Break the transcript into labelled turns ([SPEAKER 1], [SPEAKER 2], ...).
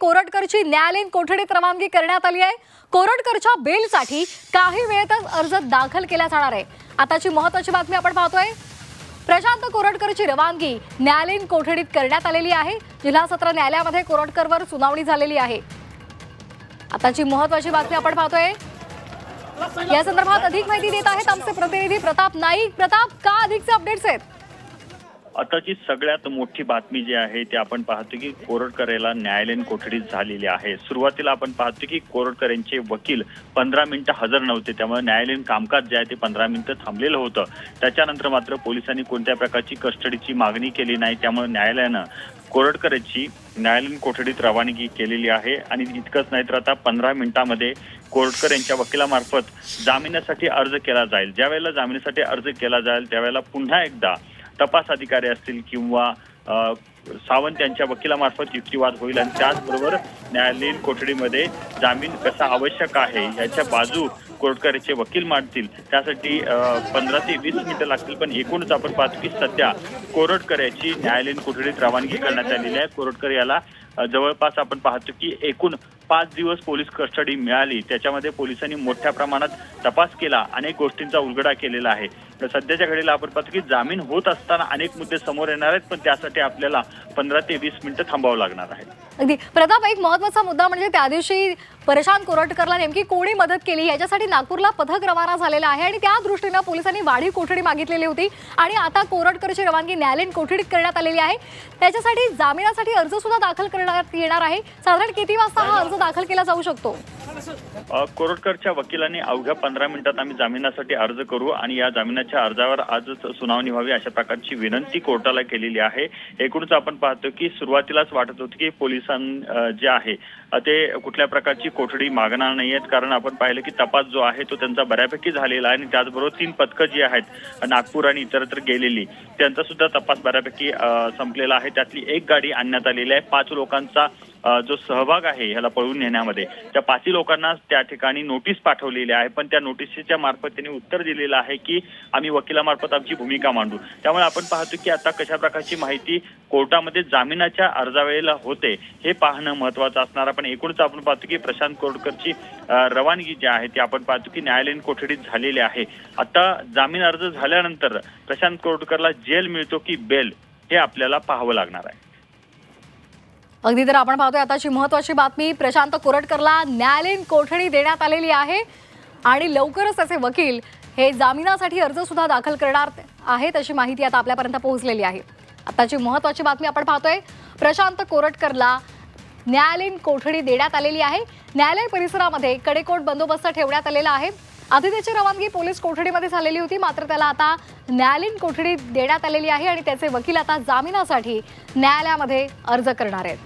[SPEAKER 1] कोरटकरची न्यायालयीन कोठडीत रवानगी करण्यात आली आहे. कोरटकरच्या बेलसाठी काही वेळेतच अर्ज दाखल केला जाणार आहे. आताची महत्वाची बातमी आपण पाहतोय. प्रशांत कोरटकरची रवानगी न्यायालयीन कोठडीत करण्यात आलेली आहे. जिल्हा सत्र न्यायालयामध्ये कोरटकरवर सुनावणी झालेली आहे. आताची महत्वाची बातमी आपण पाहतोय. या संदर्भात अधिक माहिती देत आहेत आमचे प्रतिनिधी प्रताप नाईक. प्रताप का अधिकचे अपडेट्स आहेत?
[SPEAKER 2] आताची सगळ्यात मोठी बातमी जी आहे ती आपण पाहतो की कोरडकरेला न्यायालयीन कोठडीत झालेली आहे. सुरुवातीला आपण पाहतो की कोरटकर यांचे वकील पंधरा मिनिटं हजर नव्हते त्यामुळे न्यायालयीन कामकाज जे आहे ते पंधरा मिनिटं थांबलेलं होतं. त्याच्यानंतर मात्र पोलिसांनी कोणत्या प्रकारची कस्टडीची मागणी केली नाही त्यामुळे न्यायालयानं कोरटकर यांची न्यायालयीन कोठडीत रवानगी केलेली आहे. आणि इतकंच नाही तर आता पंधरा मिनिटांमध्ये कोरटकर यांच्या वकिलामार्फत जामिनासाठी अर्ज केला जाईल. ज्या वेळेला जामिनासाठी अर्ज केला जाईल त्यावेळेला पुन्हा एकदा तपास अधिकारी असतील किंवा सावंत यांच्या वकिलामार्फत युक्तिवाद होईल आणि त्याचबरोबर न्यायालयीन कोठडीमध्ये जामीन कसा आवश्यक आहे याच्या बाजू कोर्टकर वकील मांडतील. त्यासाठी पंधरा ते वीस मिनिटं लागतील पण एकूणच आपण पाहतो की सध्या कोरटकर याची न्यायालयीन कोठडीत रवानगी करण्यात आलेली आहे. कोरटकर याला जवळपास आपण पाहतो की एकूण पाच दिवस पोलीस कस्टडी मिळाली. त्याच्यामध्ये पोलिसांनी मोठ्या प्रमाणात तपास केला. अनेक गोष्टींचा उलगडा केलेला आहे. तर सध्याच्या घडीला आपण पाहतो की जामीन होत असताना अनेक मुद्दे समोर येणार आहेत पण त्यासाठी आपल्याला पंधरा ते वीस मिनिटं थांबावं लागणार आहे.
[SPEAKER 1] अगदी. प्रताप एक महत्त्वाचा मुद्दा म्हणजे त्या दिवशी प्रशांत कोरटकरला नेमकी कोणी मदत केली? याच्यासाठी नागपूरला पथक रवाना झालेलं आहे आणि त्या दृष्टीनं पोलिसांनी वाढीव कोठडी मागितलेली होती आणि आता कोरटकरची रवानगी न्यायालयीन कोठडीत करण्यात आलेली आहे. त्याच्यासाठी जामिनासाठी अर्ज सुद्धा दाखल करण्यात येणार आहे. साधारण किती वाजता हा अर्ज दाखल केला जाऊ शकतो.
[SPEAKER 2] कोरटकरच्या वकिलांनी अवघ्या पंधरा मिनिटात आम्ही जामिनासाठी अर्ज करू आणि या जामिनाच्या अर्जावर आजच सुनावणी व्हावी अशा प्रकारची विनंती कोर्टाला केलेली आहे. एकूणच आपण पाहतो की सुरुवातीलाच वाटत होतं की पोलिसां जे आहे ते कुठल्या प्रकारची कोठडी मागणार नाहीयेत. कारण आपण पाहिलं की तपास जो आहे तो त्यांचा बऱ्यापैकी झालेला आहे आणि त्याचबरोबर तीन पथकं जी आहेत नागपूर आणि इतरत्र गेलेली त्यांचा सुद्धा तपास बऱ्यापैकी संपलेला आहे. त्यातली एक गाडी आणण्यात आलेली आहे. पाच लोकांचा जो सहभाग आहे ह्याला पळून नेण्यामध्ये. त्या पाचही लोकांना त्या ठिकाणी नोटीस पाठवलेली आहे. पण त्या नोटीसच्या मार्फत त्यांनी उत्तर दिलेलं आहे की आम्ही वकिलामार्फत आमची भूमिका मांडू. त्यामुळे आपण पाहतो की आता कशा प्रकारची माहिती कोर्टामध्ये जामिनाच्या अर्जावेळेला होते हे पाहणं महत्वाचं असणार आपण पण एकूणच आपण पाहतो की प्रशांत कोरडकरची रवानगी जी आहे ती आपण पाहतो की न्यायालयीन कोठडीत झालेली आहे. आता जामीन अर्ज झाल्यानंतर प्रशांत कोरडकरला जेल मिळतो की बेल हे आपल्याला पाहावं लागणार आहे.
[SPEAKER 1] अगदी तर आपण पाहतोय आताची महत्वाची बातमी. प्रशांत कोरटकरला न्यायालयीन कोठडी देण्यात आलेली आहे आणि लवकरच त्याचे वकील हे जामिनासाठी अर्ज सुद्धा दाखल करणार आहेत अशी माहिती आता आपल्यापर्यंत पोहोचलेली आहे. आताची महत्वाची बातमी आपण पाहतोय. प्रशांत कोरटकरला न्यायालयीन कोठडी देण्यात आलेली आहे. न्यायालय परिसरामध्ये कडेकोट बंदोबस्त ठेवण्यात आलेला आहे. आधी त्याची रवानगी पोलीस कोठडीमध्ये झालेली होती मात्र त्याला आता न्यायालयीन कोठडी देण्यात आलेली आहे आणि त्याचे वकील आता जामिनासाठी न्यायालयामध्ये अर्ज करणार आहेत.